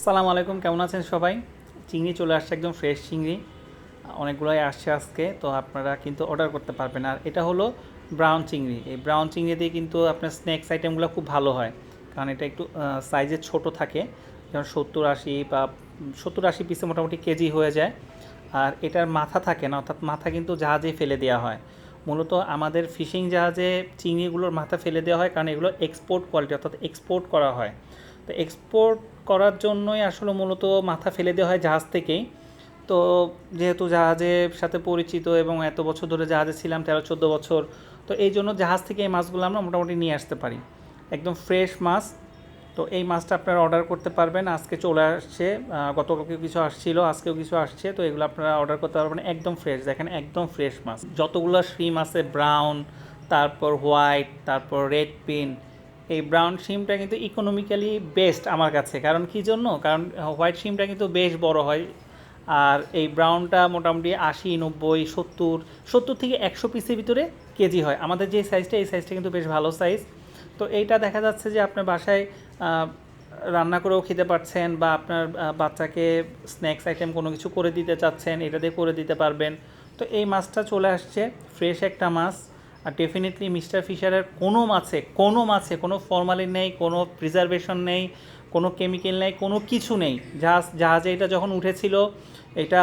আসসালামু আলাইকুম, কেমন আছেন সবাই? চিংড়ি চলে আসছে একদম ফ্রেশ চিংড়ি। অনেকগুলোই আসছে আজকে, তো আপনারা কিন্তু অর্ডার করতে পারবেন। আর এটা হলো ব্রাউন চিংড়ি। এই ব্রাউন চিংড়ি দিয়ে কিন্তু আপনার স্ন্যাক্স আইটেমগুলো খুব ভালো হয়। কারণ এটা একটু সাইজে ছোট থাকে। যেমন সত্তর আশি বা সত্তর আশি পিসে মোটামুটি কেজি হয়ে যায়। আর এটার মাথা থাকে না, অর্থাৎ মাথা কিন্তু জাহাজে ফেলে দেওয়া হয়। মূলত আমাদের ফিশিং জাহাজে চিংড়িগুলোর মাথা ফেলে দেওয়া হয়, কারণ এগুলো এক্সপোর্ট কোয়ালিটি অর্থাৎ এক্সপোর্ট করা হয়। তো এক্সপোর্ট করার জন্যই আসলে মূলত মাথা ফেলে দেওয়া হয় জাহাজ থেকেই। তো যেহেতু জাহাজের সাথে পরিচিত এবং এত বছর ধরে জাহাজে ছিলাম, তেরো, চোদ্দ বছর, তো এই জন্য জাহাজ থেকে এই মাছগুলো আমরা মোটামুটি নিয়ে আসতে পারি। একদম ফ্রেশ মাছ। তো এই মাছটা আপনারা অর্ডার করতে পারবেন। আজকে চলে আসছে গতকালকে কিছু আসছিল, আজকেও কিছু আসছে, তো এগুলো আপনারা অর্ডার করতে পারবেন একদম ফ্রেশ দেখেন, একদম ফ্রেশ মাছ। যতগুলো শিম আছে ব্রাউন তারপর হোয়াইট তারপর রেড পিন এই ব্রাউন শিমটা কিন্তু ইকোনমিক্যালি বেস্ট আমার কাছে। কারণ কি জন্য? কারণ হোয়াইট শিমটা কিন্তু বেশ বড় হয়। আর এই ব্রাউনটা মোটামুটি আশি, নব্বই, সত্তর সত্তর থেকে একশো পিসের ভিতরে কেজি হয়। আমাদের যে সাইজটা এই সাইজটা কিন্তু বেশ ভালো সাইজ তো এইটা দেখা যাচ্ছে যে আপনার বাসায় রান্না করেও খেতে পারছেন বা আপনার বাচ্চাকে স্ন্যাক্স আইটেম কোনো কিছু করে দিতে চাচ্ছেন, এটা দিয়ে করে দিতে পারবেন। তো এই মাছটা চলে আসছে ফ্রেশ একটা মাছ। আর ডেফিনেটলি মিস্টার ফিশারের কোনো মাছে কোনো মাছে, কোনো ফর্মালিন নেই, কোনো প্রিজারভেশন নেই, কোনো কেমিক্যাল নেই, কোনো কিছু নেই। জাহাজ জাহাজে এটা যখন উঠেছিল, এটা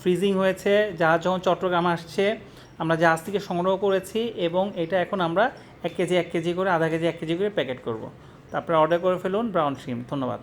ফ্রিজিং হয়েছে, জাহাজ যখন চট্টগ্রাম আসছে, আমরা জাহাজ থেকে সংগ্রহ করেছি এবং এটা এখন আমরা এক কেজি এক কেজি করে, আধা কেজি, এক কেজি করে প্যাকেট করব। তারপরে অর্ডার করে ফেলুন ব্রাউন শিম ধন্যবাদ।